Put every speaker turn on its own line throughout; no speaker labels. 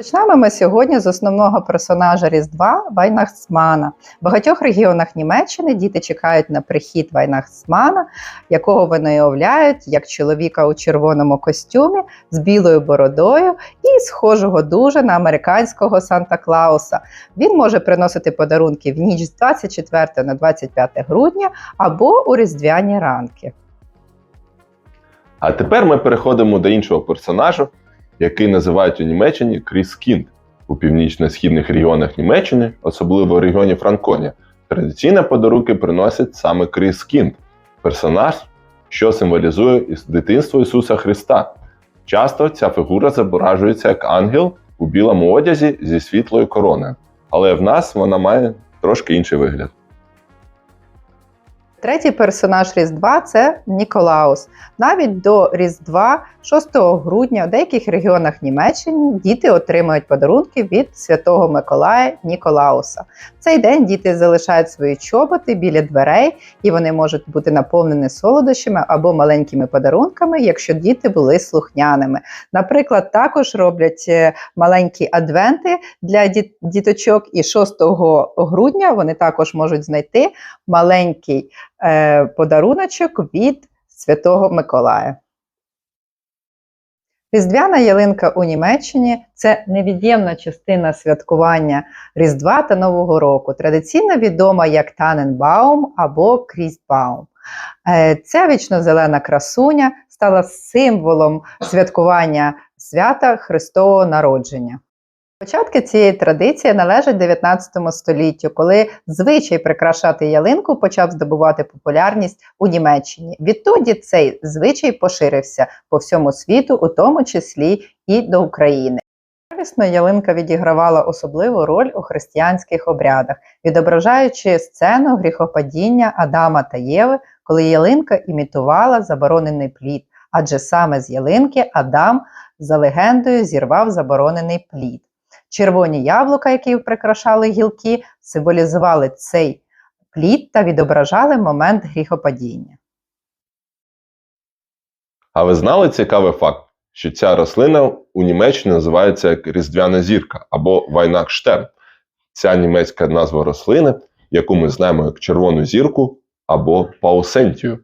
Почнемо ми сьогодні з основного персонажа Різдва Вайнахсмана. В багатьох регіонах Німеччини діти чекають на прихід Вайнахсмана, якого вони уявляють як чоловіка у червоному костюмі з білою бородою і схожого дуже на американського Санта Клауса. Він може приносити подарунки в ніч з 24 на 25 грудня або у різдвяні ранки.
А тепер ми переходимо до іншого персонажа, який називають у Німеччині Кріс Кінд. У північно-східних регіонах Німеччини, особливо в регіоні Франконія, традиційно подарунки приносять саме Кріс Кінд, персонаж, що символізує дитинство Ісуса Христа. Часто ця фігура зображується як ангел у білому одязі зі світлою короною, але в нас вона має трошки інший вигляд.
Третій персонаж Різдва це Ніколаус. Навіть до Різдва, 6 грудня, у деяких регіонах Німеччини діти отримують подарунки від Святого Миколая Ніколауса. В цей день діти залишають свої чоботи біля дверей, і вони можуть бути наповнені солодощами або маленькими подарунками, якщо діти були слухняними. Наприклад, також роблять е, маленькі адвенти для діточок, і 6 грудня вони також можуть знайти маленький е, подаруночок від Святого Миколая. Різдвяна ялинка у Німеччині це невід'ємна частина святкування Різдва та Нового року, традиційно відома як Таненбаум або Крістбаум. Е, Ця вічно-зелена красуня стала символом святкування свята Христового народження. Початки цієї традиції належать 19 століттю, коли звичай прикрашати ялинку почав здобувати популярність у Німеччині. Відтоді цей звичай поширився по всьому світу, у тому числі і до України. Первісно ялинка відігравала особливу роль у християнських обрядах, відображаючи сцену гріхопадіння Адама та Єви, коли ялинка імітувала заборонений плід, адже саме з ялинки Адам за легендою зірвав заборонений плід. Червоні яблука, які прикрашали гілки, символізували цей плід та відображали момент гріхопадіння.
А ви знали цікавий факт, що ця рослина у Німеччині називається як різдвяна зірка або Вайнахштерн. Ця німецька назва рослини, яку ми знаємо як червону зірку або паусентію.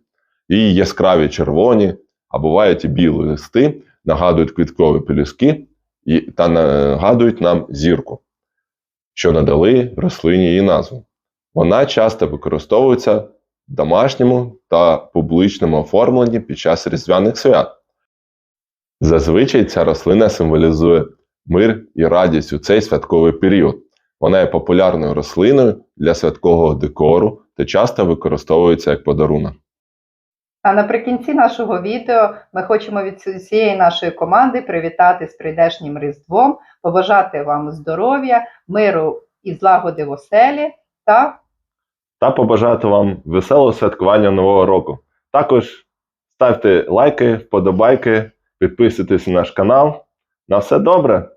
Її яскраві червоні, а бувають і білі листи, нагадують квіткові пелюстки і, та нагадують нам зірку, що надали рослині її назву. Вона часто використовується в домашньому та публічному оформленні під час різдвяних свят. Зазвичай ця рослина символізує мир і радість у цей святковий період. Вона є популярною рослиною для святкового декору та часто використовується як подарунок.
А наприкінці нашого відео ми хочемо від всієї нашої команди привітати з прийдешнім Різдвом, побажати вам здоров'я, миру і злагоди в оселі та
Та побажати вам веселого святкування Нового року. Також ставте лайки, вподобайки, підписуйтесь на наш канал. На все добре!